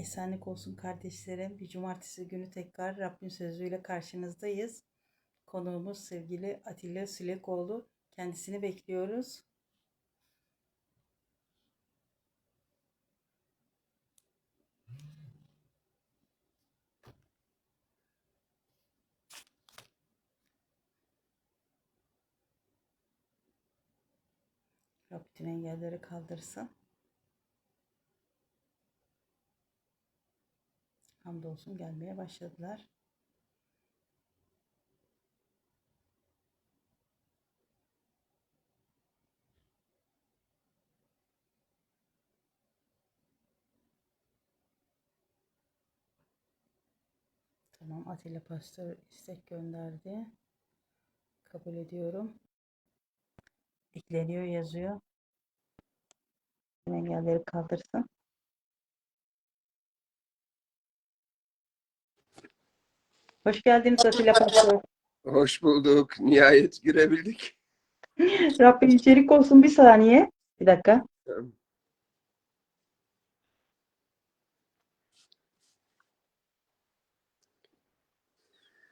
Esenlik olsun kardeşlerim. Bir cumartesi günü tekrar Rabbin sözüyle karşınızdayız. Konuğumuz sevgili Atilla Sülekoğlu. Kendisini bekliyoruz. Rab bütün engelleri kaldırsın. Hamdolsun gelmeye başladılar. Tamam Atilla Pastör istek gönderdi. Kabul ediyorum. Ekleniyor yazıyor. Engelleri kaldırsın. Hoş geldiniz Atilla Pastör. Hoş bulduk. Nihayet girebildik. Rabbim içerik olsun bir saniye. Bir dakika.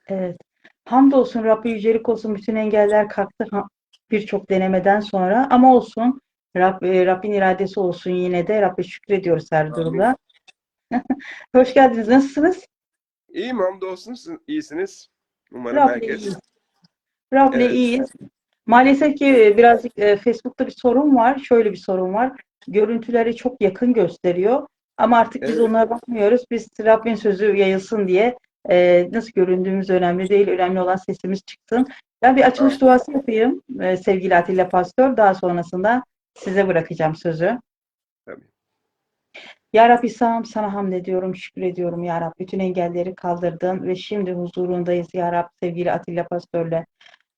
Evet. Hamdolsun Rabbi yücelik olsun bütün engeller kalktı birçok denemeden sonra ama olsun Rab, e, Rabbin iradesi olsun yine de Rabbi şükrediyoruz her durumda. Hoş geldiniz. Nasılsınız? İyiyim hamdolsun. İyisiniz. Umarım Rab'le herkes. Rab'le Evet. iyiyiz. Maalesef ki e, birazcık e, Facebook'ta bir sorun var. Şöyle bir sorun var. Görüntüleri çok yakın gösteriyor. Ama artık biz Evet. onlara bakmıyoruz. Biz Rabbin sözü yayılsın diye e, nasıl göründüğümüz önemli değil. Önemli olan sesimiz çıksın. Ben bir açılış duası yapayım e, sevgili Atilla Pastör. Daha sonrasında size bırakacağım sözü. Ya Rabbi İsa'm sana hamd ediyorum, şükür ediyorum Ya Rabbi. Bütün engelleri kaldırdın ve şimdi huzurundayız Ya Rabbi sevgili Atilla Pastör'le.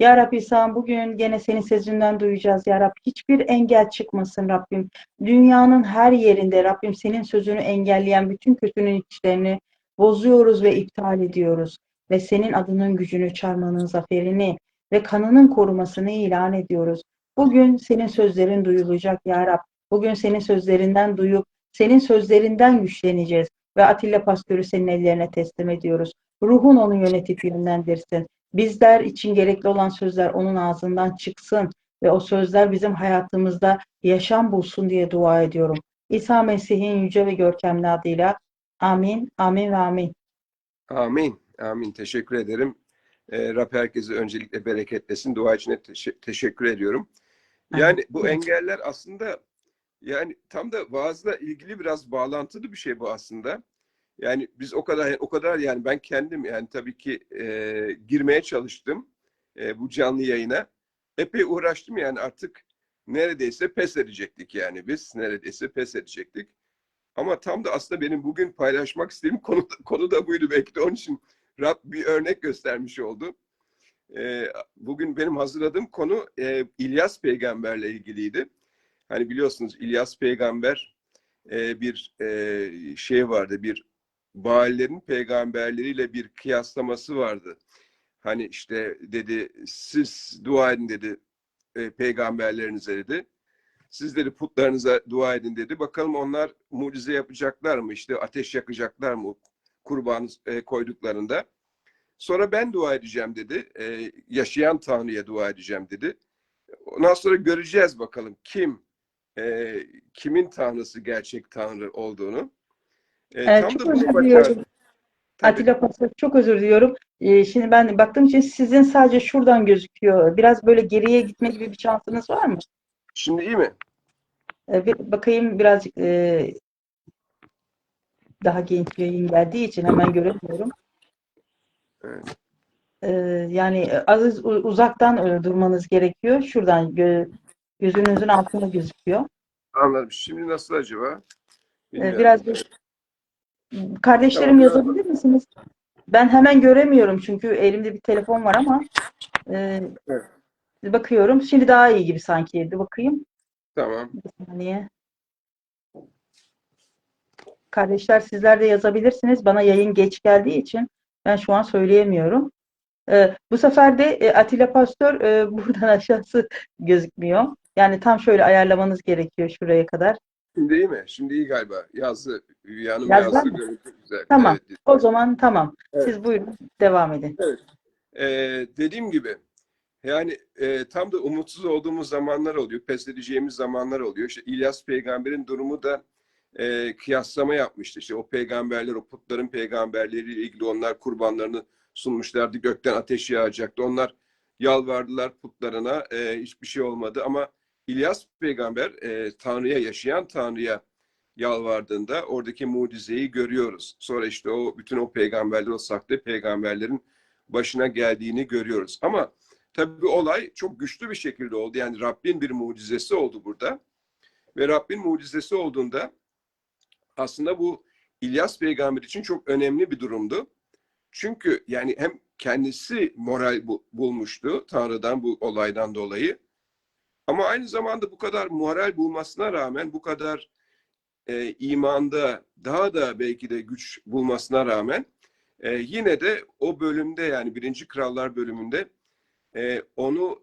Ya Rabbi İsa'm bugün gene senin sesinden duyacağız Ya Rabbi. Hiçbir engel çıkmasın Rabbim. Dünyanın her yerinde Rabbim senin sözünü engelleyen bütün kötünün içlerini bozuyoruz ve iptal ediyoruz. Ve senin adının gücünü, çarmıhanın zaferini ve kanının korumasını ilan ediyoruz. Bugün senin sözlerin duyulacak Ya Rabbi. Bugün senin sözlerinden duyup senin sözlerinden güçleneceğiz ve Atilla Pastör'ü senin ellerine teslim ediyoruz. Ruhun onu yönetip yönlendirsin. Bizler için gerekli olan sözler onun ağzından çıksın ve o sözler bizim hayatımızda yaşam bulsun diye dua ediyorum. İsa Mesih'in yüce ve görkemli adıyla amin, amin ve amin. Amin. Amin. Teşekkür ederim. Ee, Rab herkese öncelikle bereketlesin. Dua için teşe- teşekkür ediyorum. Yani bu engeller aslında yani tam da vaazla ilgili biraz bağlantılı bir şey bu aslında. Yani biz o kadar o kadar yani ben kendim yani tabii ki e, girmeye çalıştım e, bu canlı yayına. Epey uğraştım yani artık neredeyse pes edecektik yani biz neredeyse pes edecektik. Ama tam da aslında benim bugün paylaşmak istediğim konu, konu da buydu belki de onun için Rab bir örnek göstermiş oldu. E, bugün benim hazırladığım konu e, İlyas peygamberle ilgiliydi. Hani biliyorsunuz İlyas peygamber e, bir e, şey vardı, bir Baallerin peygamberleriyle bir kıyaslaması vardı. Hani işte dedi siz dua edin dedi e, peygamberlerinize dedi. Siz dedi putlarınıza dua edin dedi. Bakalım onlar mucize yapacaklar mı? İşte ateş yakacaklar mı kurbanı e, koyduklarında? Sonra ben dua edeceğim dedi. E, yaşayan Tanrı'ya dua edeceğim dedi. Ondan sonra göreceğiz bakalım kim e, kimin Tanrısı gerçek Tanrı olduğunu. E, Evet, tam çok da özür diliyorum. Atilla Pastör çok özür diliyorum. Ee, şimdi ben baktığım için sizin sadece şuradan gözüküyor. Biraz böyle geriye gitme gibi bir şansınız var mı? Şimdi iyi mi? Ee, bir bakayım birazcık e, daha genç yayın geldiği için hemen göremiyorum. Evet. Ee, yani az uzaktan e, durmanız gerekiyor. Şuradan gö- gözünüzün altında gözüküyor. Anladım. Şimdi nasıl acaba? Ee, Bilmiyorum. biraz kardeşlerim Tamam, yazabilir misiniz? Ben hemen göremiyorum çünkü elimde bir telefon var ama e, Evet. bakıyorum. Şimdi daha iyi gibi sanki. Bir bakayım. Tamam. Bir saniye. Kardeşler sizler de yazabilirsiniz. Bana yayın geç geldiği için ben şu an söyleyemiyorum. Ee, bu sefer de e, Atilla Pastör e, buradan aşağısı gözükmüyor. Yani tam şöyle ayarlamanız gerekiyor şuraya kadar. Şimdi iyi mi? Şimdi iyi galiba. Yazdı. Hülya Hanım Yazdı güzel. Tamam. Evet. O zaman tamam. Evet. Siz buyurun devam edin. Ee, dediğim gibi yani e, tam da umutsuz olduğumuz zamanlar oluyor. Pes edeceğimiz zamanlar oluyor. İşte İlyas peygamberin durumu da e, kıyaslama yapmıştı. İşte o peygamberler, o putların peygamberleriyle ilgili onlar kurbanlarını sunmuşlardı. Gökten ateş yağacaktı. Onlar yalvardılar putlarına. E, hiçbir şey olmadı ama İlyas peygamber e, Tanrı'ya, yaşayan Tanrı'ya yalvardığında oradaki mucizeyi görüyoruz. Sonra işte o bütün o peygamberler, o sahte peygamberlerin başına geldiğini görüyoruz. Ama tabii olay çok güçlü bir şekilde oldu. Yani Rabbin bir mucizesi oldu burada. Ve Rabbin mucizesi olduğunda aslında bu İlyas peygamber için çok önemli bir durumdu. Çünkü yani hem kendisi moral bu- bulmuştu Tanrı'dan bu olaydan dolayı. Ama aynı zamanda bu kadar moral bulmasına rağmen bu kadar e, imanda daha da belki de güç bulmasına rağmen e, yine de o bölümde yani birinci krallar bölümünde e, onu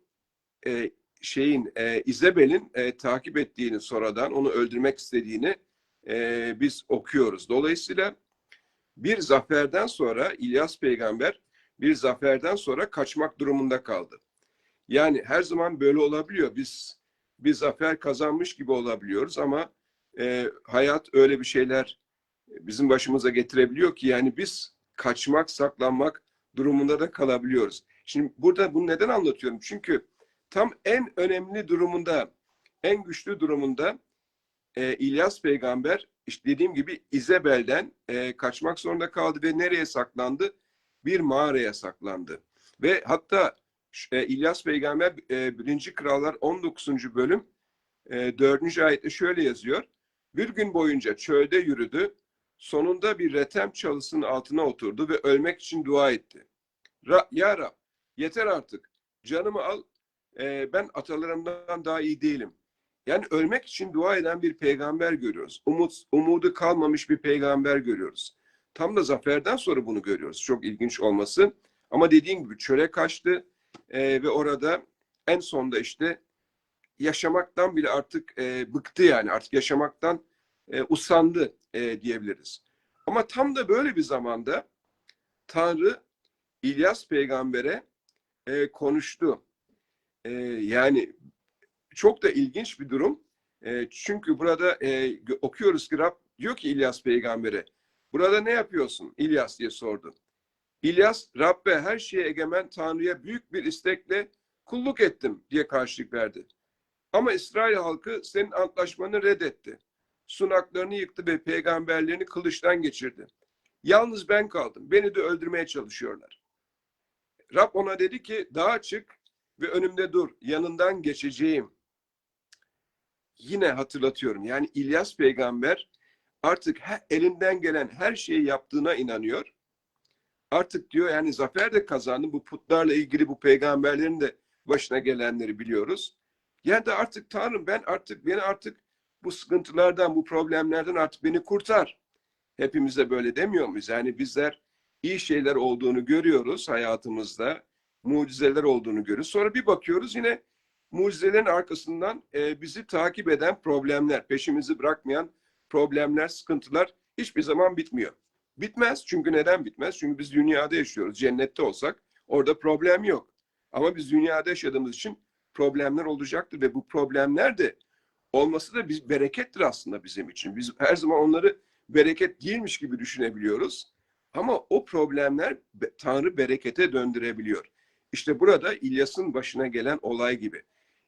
e, şeyin e, İzabel'in e, takip ettiğini sonradan onu öldürmek istediğini e, biz okuyoruz. Dolayısıyla bir zaferden sonra İlyas peygamber bir zaferden sonra kaçmak durumunda kaldı. Yani her zaman böyle olabiliyor. Biz bir zafer kazanmış gibi olabiliyoruz ama e, hayat öyle bir şeyler bizim başımıza getirebiliyor ki yani biz kaçmak, saklanmak durumunda da kalabiliyoruz. Şimdi burada bunu neden anlatıyorum? Çünkü tam en önemli durumunda, en güçlü durumunda e, İlyas peygamber işte dediğim gibi İzabel'den e, kaçmak zorunda kaldı ve nereye saklandı? Bir mağaraya saklandı. Ve hatta e, İlyas peygamber e, 1. Krallar 19. bölüm e, 4. ayette şöyle yazıyor. Bir gün boyunca çölde yürüdü. Sonunda bir retem çalısının altına oturdu ve ölmek için dua etti. Ya Rab yeter artık canımı al e, ben atalarımdan daha iyi değilim. Yani ölmek için dua eden bir peygamber görüyoruz. Umut, umudu kalmamış bir peygamber görüyoruz. Tam da zaferden sonra bunu görüyoruz. Çok ilginç olması. Ama dediğim gibi çöle kaçtı e, ve orada en sonda işte yaşamaktan bile artık e, bıktı yani artık yaşamaktan e, usandı e, diyebiliriz. Ama tam da böyle bir zamanda Tanrı İlyas peygambere e, konuştu. E, yani çok da ilginç bir durum. E, çünkü burada e, okuyoruz ki Rab diyor ki İlyas peygambere burada ne yapıyorsun İlyas diye sordu. İlyas Rabbe her şeye egemen Tanrı'ya büyük bir istekle kulluk ettim diye karşılık verdi. Ama İsrail halkı senin antlaşmanı reddetti. Sunaklarını yıktı ve peygamberlerini kılıçtan geçirdi. Yalnız ben kaldım. Beni de öldürmeye çalışıyorlar. Rab ona dedi ki dağa çık ve önümde dur. Yanından geçeceğim. Yine hatırlatıyorum. Yani İlyas peygamber artık elinden gelen her şeyi yaptığına inanıyor. Artık diyor yani zafer de kazandı. Bu putlarla ilgili bu peygamberlerin de başına gelenleri biliyoruz. Yani de artık Tanrım ben artık beni artık bu sıkıntılardan, bu problemlerden artık beni kurtar. Hepimiz de böyle demiyor muyuz? Yani bizler iyi şeyler olduğunu görüyoruz hayatımızda. Mucizeler olduğunu görüyoruz. Sonra bir bakıyoruz yine mucizelerin arkasından e, bizi takip eden problemler, peşimizi bırakmayan problemler, sıkıntılar hiçbir zaman bitmiyor. Bitmez. Çünkü neden bitmez? Çünkü biz dünyada yaşıyoruz. Cennette olsak orada problem yok. Ama biz dünyada yaşadığımız için problemler olacaktır ve bu problemler de olması da bir berekettir aslında bizim için. Biz her zaman onları bereket değilmiş gibi düşünebiliyoruz. Ama o problemler Tanrı berekete döndürebiliyor. İşte burada İlyas'ın başına gelen olay gibi.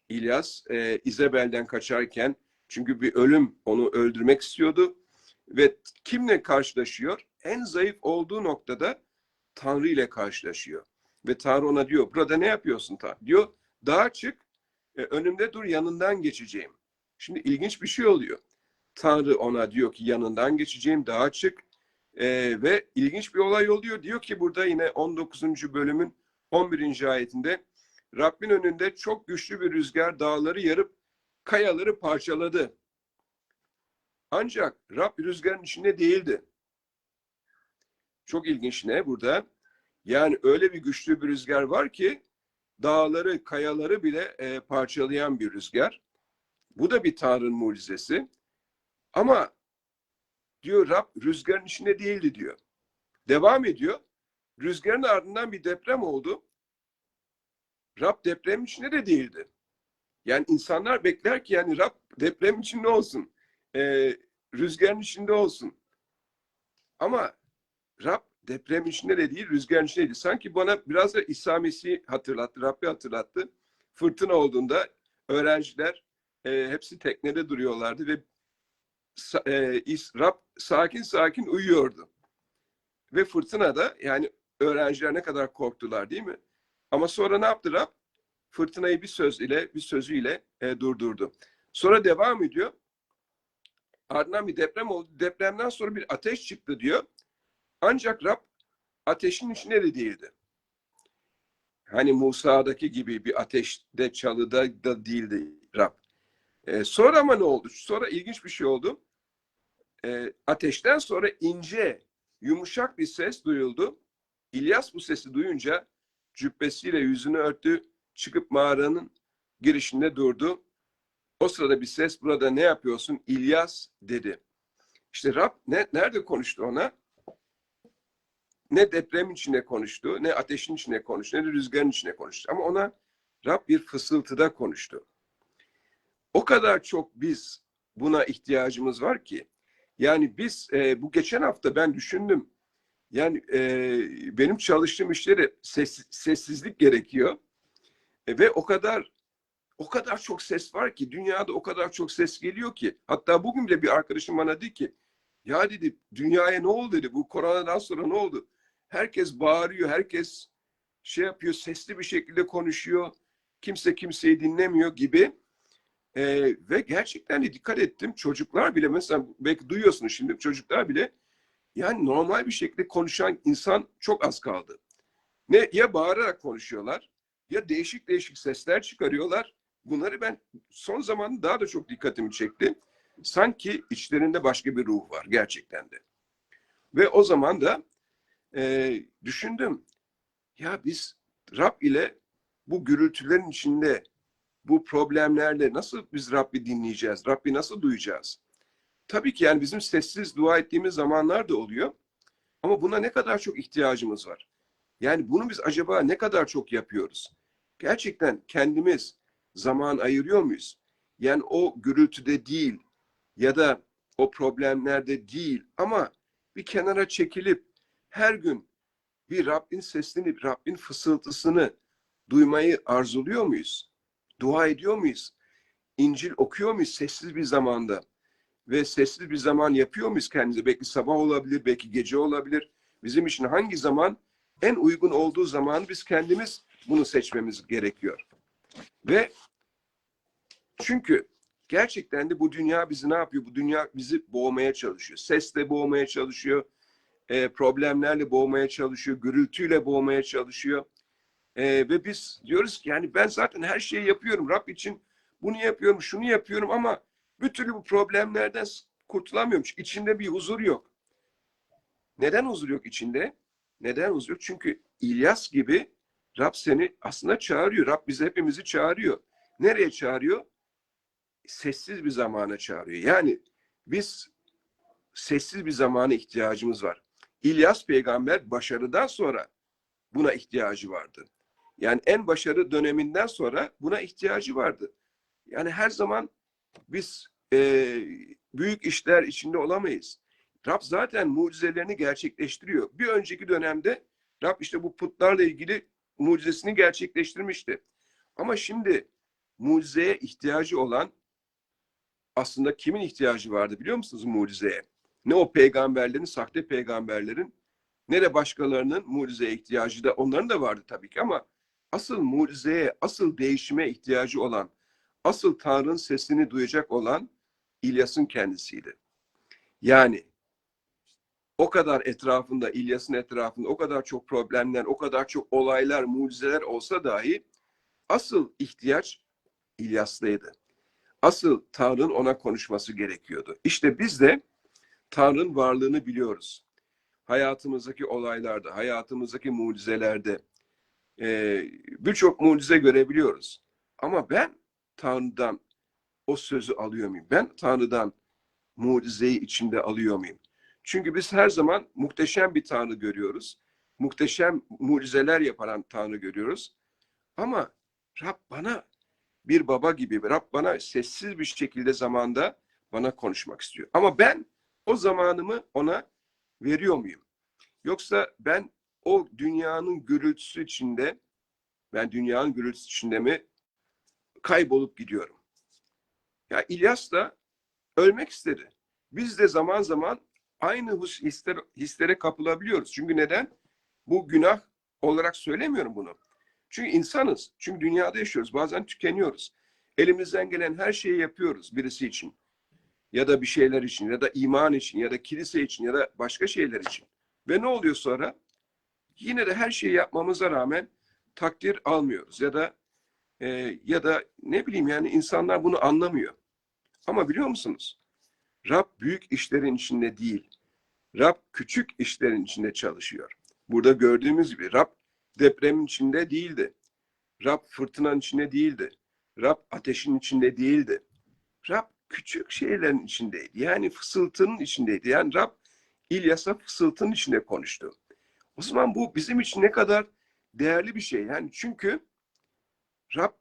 İlyas e, İzabel'den kaçarken çünkü bir ölüm onu öldürmek istiyordu ve kimle karşılaşıyor? En zayıf olduğu noktada Tanrı ile karşılaşıyor. Ve Tanrı ona diyor, burada ne yapıyorsun Tanrı? Diyor, dağa çık, e, önümde dur, yanından geçeceğim. Şimdi ilginç bir şey oluyor. Tanrı ona diyor ki yanından geçeceğim, dağa çık. E, ve ilginç bir olay oluyor. Diyor ki burada yine 19. bölümün 11. ayetinde Rabbin önünde çok güçlü bir rüzgar dağları yarıp kayaları parçaladı. Ancak Rab rüzgarın içinde değildi. Çok ilginç ne burada? Yani öyle bir güçlü bir rüzgar var ki dağları, kayaları bile e, parçalayan bir rüzgar. Bu da bir Tanrı'nın mucizesi. Ama diyor Rab rüzgarın içinde değildi diyor. Devam ediyor. Rüzgarın ardından bir deprem oldu. Rab depremin içinde de değildi. Yani insanlar bekler ki yani Rab deprem içinde olsun. Ee, rüzgarın içinde olsun. Ama Rab deprem içinde de değil, rüzgarın içindeydi. Sanki bana biraz da İsa Mesih'i hatırlattı, Rabbi hatırlattı. Fırtına olduğunda öğrenciler e, hepsi teknede duruyorlardı ve e, Rab sakin sakin uyuyordu. Ve fırtınada yani öğrenciler ne kadar korktular değil mi? Ama sonra ne yaptı Rab? Fırtınayı bir söz ile, bir sözüyle e, durdurdu. Sonra devam ediyor. Ardından bir deprem oldu. Depremden sonra bir ateş çıktı diyor. Ancak Rab ateşin içinde de değildi. Hani Musa'daki gibi bir ateşte çalıda da değildi Rab. E, sonra ama ne oldu? Sonra ilginç bir şey oldu. E, ateşten sonra ince, yumuşak bir ses duyuldu. İlyas bu sesi duyunca cübbesiyle yüzünü örttü, çıkıp mağaranın girişinde durdu. O sırada bir ses burada ne yapıyorsun? İlyas dedi. İşte Rab ne, nerede konuştu ona? Ne deprem içinde konuştu, ne ateşin içinde konuştu, ne de rüzgarın içinde konuştu. Ama ona Rab bir fısıltıda konuştu. O kadar çok biz buna ihtiyacımız var ki. Yani biz e, bu geçen hafta ben düşündüm. Yani e, benim çalıştığım işlere ses, sessizlik gerekiyor. E, ve o kadar o kadar çok ses var ki dünyada o kadar çok ses geliyor ki. Hatta bugün bile bir arkadaşım bana dedi ki ya dedi dünyaya ne oldu dedi bu koronadan sonra ne oldu? Herkes bağırıyor, herkes şey yapıyor, sesli bir şekilde konuşuyor. Kimse kimseyi dinlemiyor gibi. Ee, ve gerçekten de dikkat ettim. Çocuklar bile mesela belki duyuyorsunuz şimdi çocuklar bile yani normal bir şekilde konuşan insan çok az kaldı. Ne ya bağırarak konuşuyorlar ya değişik değişik sesler çıkarıyorlar. Bunları ben son zamanlarda daha da çok dikkatimi çekti. Sanki içlerinde başka bir ruh var gerçekten de. Ve o zaman da e, düşündüm. Ya biz Rab ile bu gürültülerin içinde bu problemlerle nasıl biz Rabbi dinleyeceğiz? Rabbi nasıl duyacağız? Tabii ki yani bizim sessiz dua ettiğimiz zamanlar da oluyor. Ama buna ne kadar çok ihtiyacımız var. Yani bunu biz acaba ne kadar çok yapıyoruz? Gerçekten kendimiz zaman ayırıyor muyuz? Yani o gürültüde değil ya da o problemlerde değil ama bir kenara çekilip her gün bir Rabbin sesini, Rabbin fısıltısını duymayı arzuluyor muyuz? Dua ediyor muyuz? İncil okuyor muyuz sessiz bir zamanda? Ve sessiz bir zaman yapıyor muyuz kendimize? Belki sabah olabilir, belki gece olabilir. Bizim için hangi zaman en uygun olduğu zamanı biz kendimiz bunu seçmemiz gerekiyor. Ve çünkü gerçekten de bu dünya bizi ne yapıyor? Bu dünya bizi boğmaya çalışıyor. Sesle boğmaya çalışıyor. E, problemlerle boğmaya çalışıyor. Gürültüyle boğmaya çalışıyor. E, ve biz diyoruz ki yani ben zaten her şeyi yapıyorum. Rab için bunu yapıyorum, şunu yapıyorum ama bir türlü bu problemlerden kurtulamıyorum. Çünkü içinde bir huzur yok. Neden huzur yok içinde? Neden huzur yok? Çünkü İlyas gibi Rab seni aslında çağırıyor. Rab bizi hepimizi çağırıyor. Nereye çağırıyor? Sessiz bir zamana çağırıyor. Yani biz sessiz bir zamana ihtiyacımız var. İlyas peygamber başarıdan sonra buna ihtiyacı vardı. Yani en başarı döneminden sonra buna ihtiyacı vardı. Yani her zaman biz e, büyük işler içinde olamayız. Rab zaten mucizelerini gerçekleştiriyor. Bir önceki dönemde Rab işte bu putlarla ilgili mucizesini gerçekleştirmişti. Ama şimdi mucizeye ihtiyacı olan aslında kimin ihtiyacı vardı biliyor musunuz mucizeye? Ne o peygamberlerin, sahte peygamberlerin ne de başkalarının mucizeye ihtiyacı da onların da vardı tabii ki ama asıl mucizeye, asıl değişime ihtiyacı olan, asıl Tanrı'nın sesini duyacak olan İlyas'ın kendisiydi. Yani o kadar etrafında, İlyas'ın etrafında o kadar çok problemler, o kadar çok olaylar, mucizeler olsa dahi asıl ihtiyaç İlyas'taydı. Asıl Tanrı'nın ona konuşması gerekiyordu. İşte biz de Tanrı'nın varlığını biliyoruz. Hayatımızdaki olaylarda, hayatımızdaki mucizelerde e, birçok mucize görebiliyoruz. Ama ben Tanrı'dan o sözü alıyor muyum? Ben Tanrı'dan mucizeyi içinde alıyor muyum? Çünkü biz her zaman muhteşem bir Tanrı görüyoruz. Muhteşem mucizeler yapan Tanrı görüyoruz. Ama Rab bana bir baba gibi, Rab bana sessiz bir şekilde zamanda bana konuşmak istiyor. Ama ben o zamanımı ona veriyor muyum? Yoksa ben o dünyanın gürültüsü içinde, ben dünyanın gürültüsü içinde mi kaybolup gidiyorum? Ya İlyas da ölmek istedi. Biz de zaman zaman aynı hisler, hislere kapılabiliyoruz. Çünkü neden? Bu günah olarak söylemiyorum bunu. Çünkü insanız. Çünkü dünyada yaşıyoruz. Bazen tükeniyoruz. Elimizden gelen her şeyi yapıyoruz birisi için. Ya da bir şeyler için, ya da iman için, ya da kilise için, ya da başka şeyler için. Ve ne oluyor sonra? Yine de her şeyi yapmamıza rağmen takdir almıyoruz. Ya da e, ya da ne bileyim yani insanlar bunu anlamıyor. Ama biliyor musunuz? Rab büyük işlerin içinde değil. Rab küçük işlerin içinde çalışıyor. Burada gördüğümüz gibi Rab depremin içinde değildi. Rab fırtınanın içinde değildi. Rab ateşin içinde değildi. Rab küçük şeylerin içindeydi. Yani fısıltının içindeydi. Yani Rab İlyas'a fısıltının içinde konuştu. O zaman bu bizim için ne kadar değerli bir şey. Yani çünkü Rab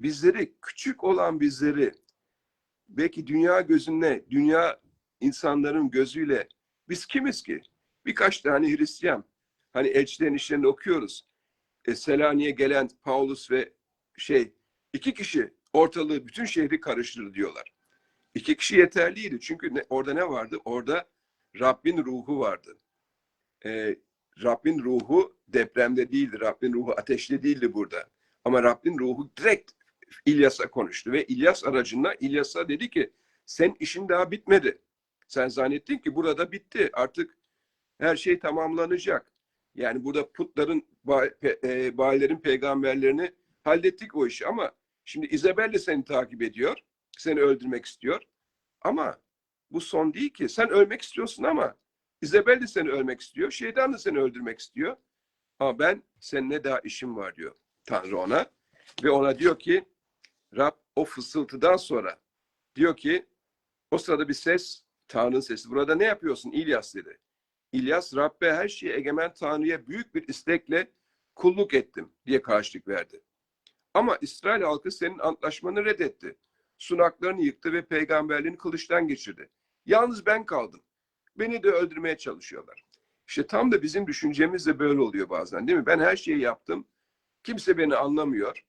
bizleri, küçük olan bizleri belki dünya gözünle, dünya insanların gözüyle biz kimiz ki? Birkaç tane Hristiyan. Hani elçilerin işlerini okuyoruz. E, Selanik'e gelen Paulus ve şey iki kişi ortalığı bütün şehri karıştırdı diyorlar. İki kişi yeterliydi. Çünkü ne, orada ne vardı? Orada Rabbin ruhu vardı. E, Rabbin ruhu depremde değildi. Rabbin ruhu ateşli değildi burada. Ama Rabbin ruhu direkt İlyas'a konuştu ve İlyas aracında İlyas'a dedi ki sen işin daha bitmedi. Sen zannettin ki burada bitti. Artık her şey tamamlanacak. Yani burada putların, bayilerin peygamberlerini hallettik o işi ama şimdi İzabel de seni takip ediyor. Seni öldürmek istiyor. Ama bu son değil ki. Sen ölmek istiyorsun ama İzabel de seni ölmek istiyor. Şeytan da seni öldürmek istiyor. Ama ben seninle daha işim var diyor Tanrı ona. Ve ona diyor ki Rab o fısıltıdan sonra diyor ki o sırada bir ses Tanrı'nın sesi. Burada ne yapıyorsun İlyas dedi. İlyas Rabbe her şeye egemen Tanrı'ya büyük bir istekle kulluk ettim diye karşılık verdi. Ama İsrail halkı senin antlaşmanı reddetti. Sunaklarını yıktı ve peygamberliğini kılıçtan geçirdi. Yalnız ben kaldım. Beni de öldürmeye çalışıyorlar. İşte tam da bizim düşüncemiz de böyle oluyor bazen değil mi? Ben her şeyi yaptım. Kimse beni anlamıyor.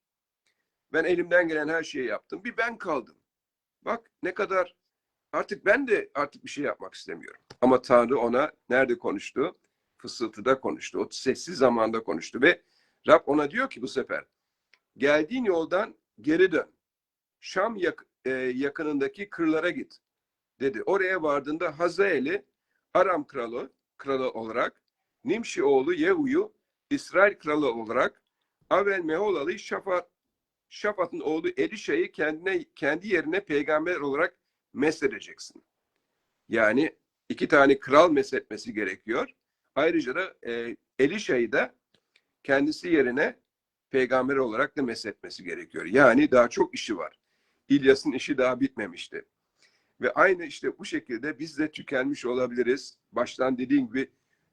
Ben elimden gelen her şeyi yaptım. Bir ben kaldım. Bak ne kadar artık ben de artık bir şey yapmak istemiyorum. Ama Tanrı ona nerede konuştu? Fısıltıda konuştu. O sessiz zamanda konuştu ve Rab ona diyor ki bu sefer geldiğin yoldan geri dön. Şam yak e, yakınındaki kırlara git dedi. Oraya vardığında Hazael'i Aram kralı kralı olarak Nimşi oğlu Yehu'yu İsrail kralı olarak Avel Meholalı Şafat Şafat'ın oğlu Elişa'yı kendine kendi yerine peygamber olarak mesedeceksin. Yani iki tane kral mesetmesi gerekiyor. Ayrıca da e, Elişa'yı da kendisi yerine peygamber olarak da mesetmesi gerekiyor. Yani daha çok işi var. İlyas'ın işi daha bitmemişti. Ve aynı işte bu şekilde biz de tükenmiş olabiliriz. Baştan dediğim gibi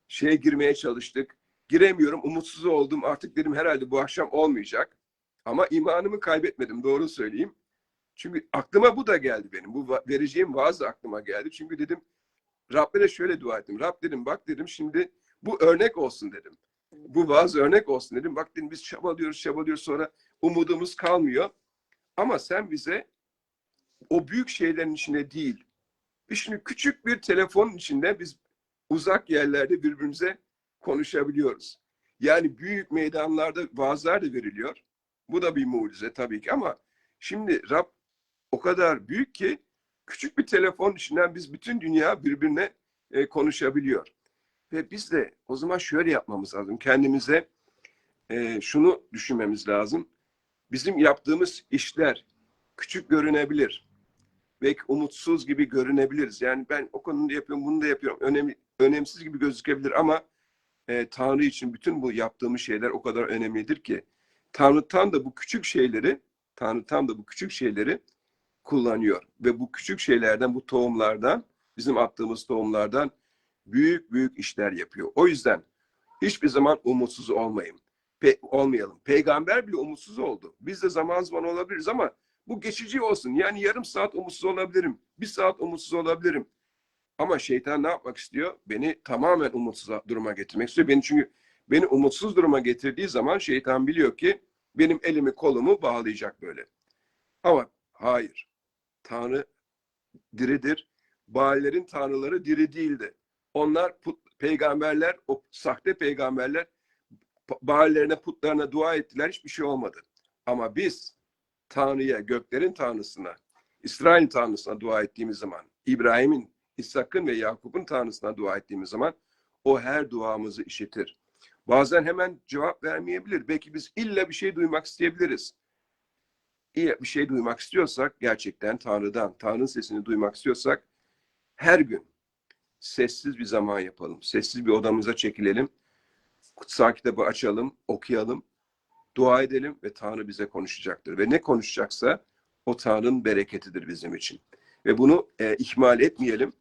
şeye girmeye çalıştık. Giremiyorum, umutsuz oldum. Artık dedim herhalde bu akşam olmayacak. Ama imanımı kaybetmedim, doğru söyleyeyim. Çünkü aklıma bu da geldi benim. Bu vereceğim vaaz aklıma geldi. Çünkü dedim Rabbe de şöyle dua ettim. Rab dedim bak dedim şimdi bu örnek olsun dedim. Bu vaaz örnek olsun dedim. Bak dedim biz çabalıyoruz çabalıyoruz sonra umudumuz kalmıyor. Ama sen bize o büyük şeylerin içinde değil. Şimdi küçük bir telefonun içinde biz uzak yerlerde birbirimize konuşabiliyoruz. Yani büyük meydanlarda vaazlar da veriliyor. Bu da bir mucize tabii ki ama şimdi Rab o kadar büyük ki küçük bir telefon içinden biz bütün dünya birbirine e, konuşabiliyor. Ve biz de o zaman şöyle yapmamız lazım. Kendimize e, şunu düşünmemiz lazım. Bizim yaptığımız işler küçük görünebilir. Belki umutsuz gibi görünebiliriz. Yani ben o konuda da yapıyorum, bunu da yapıyorum. Önemli, önemsiz gibi gözükebilir ama e, Tanrı için bütün bu yaptığımız şeyler o kadar önemlidir ki Tanrı tam da bu küçük şeyleri Tanrı tam da bu küçük şeyleri kullanıyor ve bu küçük şeylerden, bu tohumlardan bizim attığımız tohumlardan büyük büyük işler yapıyor. O yüzden hiçbir zaman umutsuz olmayın. Pe- olmayalım. Peygamber bile umutsuz oldu. Biz de zaman zaman olabiliriz ama bu geçici olsun. Yani yarım saat umutsuz olabilirim. Bir saat umutsuz olabilirim. Ama şeytan ne yapmak istiyor? Beni tamamen umutsuz duruma getirmek istiyor. Beni çünkü beni umutsuz duruma getirdiği zaman şeytan biliyor ki benim elimi kolumu bağlayacak böyle. Ama hayır. Tanrı diridir. Baallerin tanrıları diri değildi. Onlar put, peygamberler, o sahte peygamberler Baallerine, putlarına dua ettiler. Hiçbir şey olmadı. Ama biz Tanrı'ya, göklerin Tanrısına, İsrail Tanrısına dua ettiğimiz zaman, İbrahim'in, İshak'ın ve Yakup'un Tanrısına dua ettiğimiz zaman o her duamızı işitir. Bazen hemen cevap vermeyebilir. Belki biz illa bir şey duymak isteyebiliriz. İyi bir şey duymak istiyorsak gerçekten Tanrı'dan, Tanrı'nın sesini duymak istiyorsak her gün sessiz bir zaman yapalım. Sessiz bir odamıza çekilelim. Kutsal kitabı açalım, okuyalım, dua edelim ve Tanrı bize konuşacaktır. Ve ne konuşacaksa o Tanrı'nın bereketidir bizim için. Ve bunu e, ihmal etmeyelim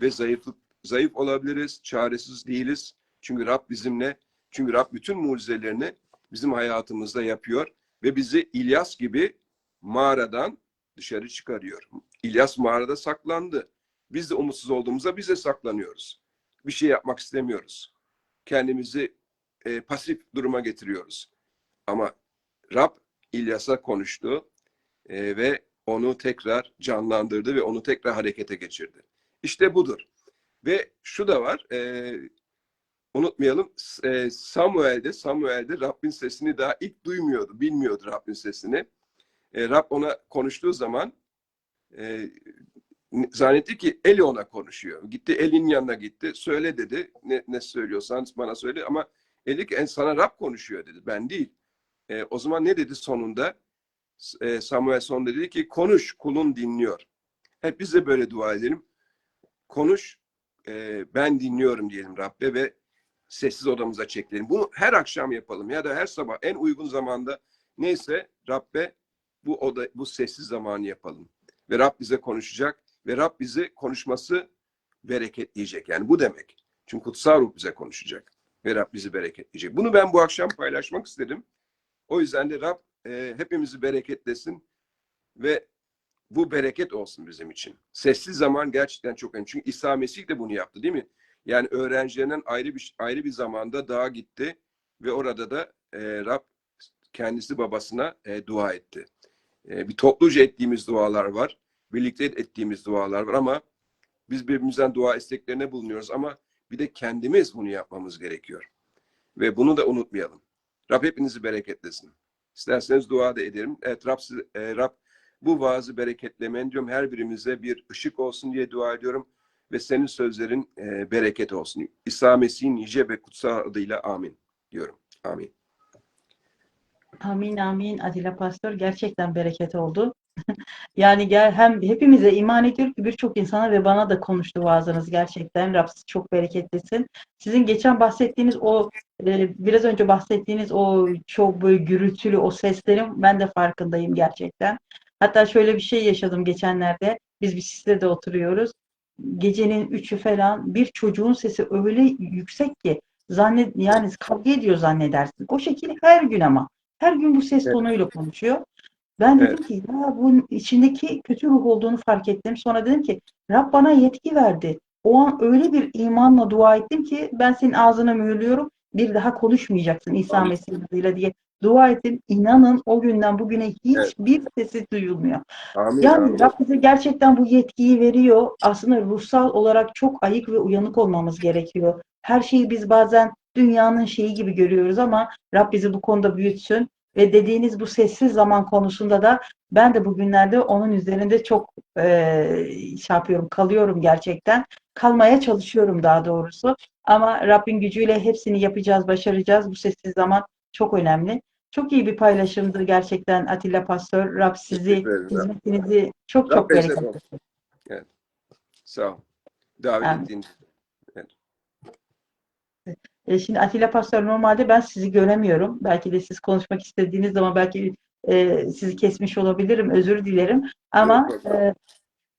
ve zayıflık zayıf olabiliriz, çaresiz değiliz. Çünkü Rab bizimle, çünkü Rab bütün mucizelerini bizim hayatımızda yapıyor ve bizi İlyas gibi mağaradan dışarı çıkarıyor. İlyas mağarada saklandı. Biz de umutsuz olduğumuzda biz de saklanıyoruz. Bir şey yapmak istemiyoruz. Kendimizi e, pasif duruma getiriyoruz. Ama Rab İlyas'a konuştu e, ve onu tekrar canlandırdı ve onu tekrar harekete geçirdi. İşte budur. Ve şu da var, e, unutmayalım e, Samuel'de, Samuel'de Rabbin sesini daha ilk duymuyordu, bilmiyordu Rabbin sesini. E, Rab ona konuştuğu zaman e, zannetti ki Eli ona konuşuyor. Gitti Elin yanına gitti. Söyle dedi. Ne, ne söylüyorsan bana söyle ama Eli ki sana Rab konuşuyor dedi. Ben değil. E, o zaman ne dedi sonunda? E, Samuel son dedi ki konuş kulun dinliyor. Hep biz de böyle dua edelim. Konuş e, ben dinliyorum diyelim Rabbe ve sessiz odamıza çekelim. Bunu her akşam yapalım ya da her sabah en uygun zamanda neyse Rabbe bu oda bu sessiz zamanı yapalım. Ve Rab bize konuşacak ve Rab bizi konuşması bereketleyecek. Yani bu demek. Çünkü kutsal ruh bize konuşacak ve Rab bizi bereketleyecek. Bunu ben bu akşam paylaşmak istedim. O yüzden de Rab e, hepimizi bereketlesin ve bu bereket olsun bizim için. Sessiz zaman gerçekten çok önemli. Çünkü İsa Mesih de bunu yaptı değil mi? Yani öğrencilerinden ayrı bir ayrı bir zamanda dağa gitti ve orada da e, Rab kendisi babasına e, dua etti. E, bir topluca ettiğimiz dualar var. Birlikte ettiğimiz dualar var ama biz birbirimizden dua isteklerine bulunuyoruz ama bir de kendimiz bunu yapmamız gerekiyor. Ve bunu da unutmayalım. Rab hepinizi bereketlesin. İsterseniz dua da ederim. Evet Rab, e, Rab bu vaazı bereketlemen diyorum. Her birimize bir ışık olsun diye dua ediyorum. Ve senin sözlerin e, bereket olsun. İsa Mesih'in yüce ve kutsal adıyla amin diyorum. Amin. Amin amin Atilla Pastör gerçekten bereket oldu. yani gel hem hepimize iman ediyor ki birçok insana ve bana da konuştu vaazınız gerçekten. Rab sizi çok bereketlesin. Sizin geçen bahsettiğiniz o e, biraz önce bahsettiğiniz o çok böyle gürültülü o seslerin ben de farkındayım gerçekten. Hatta şöyle bir şey yaşadım geçenlerde. Biz bir sitede oturuyoruz. Gecenin üçü falan bir çocuğun sesi öyle yüksek ki zannet yani kavga ediyor zannedersin. O şekilde her gün ama. Her gün bu ses tonuyla konuşuyor. Ben dedim Evet. ki ya bunun içindeki kötü ruh olduğunu fark ettim. Sonra dedim ki Rab bana yetki verdi. O an öyle bir imanla dua ettim ki ben senin ağzına mühürlüyorum. Bir daha konuşmayacaksın İsa. Mesih adıyla diye dua ettim. İnanın o günden bugüne Evet. hiçbir sesi duyulmuyor. Amin. Yani amin. Rab bize gerçekten bu yetkiyi veriyor. Aslında ruhsal olarak çok ayık ve uyanık olmamız gerekiyor. Her şeyi biz bazen dünyanın şeyi gibi görüyoruz ama Rab bizi bu konuda büyütsün. Ve dediğiniz bu sessiz zaman konusunda da ben de bugünlerde onun üzerinde çok eee şey yapıyorum, kalıyorum gerçekten. Kalmaya çalışıyorum daha doğrusu. Ama Rabbin gücüyle hepsini yapacağız, başaracağız. Bu sessiz zaman çok önemli. Çok iyi bir paylaşımdı gerçekten Atilla Pastör. Rab sizi, hizmetinizi çok Rab çok bereket bereketlesin. Sağ ol. Davet Amin. ettiğin için. E, Şimdi Atilla Pastör normalde ben sizi göremiyorum. Belki de siz konuşmak istediğiniz zaman belki e, sizi kesmiş olabilirim. Özür dilerim. Ama e,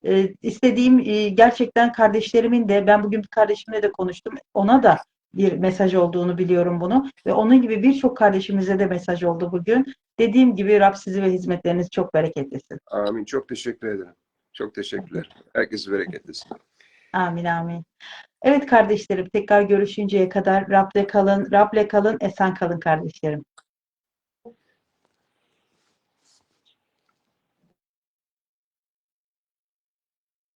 e, istediğim e, gerçekten kardeşlerimin de ben bugün kardeşimle de konuştum. Ona da bir mesaj olduğunu biliyorum bunu ve onun gibi birçok kardeşimize de mesaj oldu bugün. Dediğim gibi Rab sizi ve hizmetlerinizi çok bereketlesin. Amin. Çok teşekkür ederim. Çok teşekkürler. Herkes bereketlesin. Amin amin. Evet kardeşlerim tekrar görüşünceye kadar Rab'le kalın, Rab'le kalın, esen kalın kardeşlerim.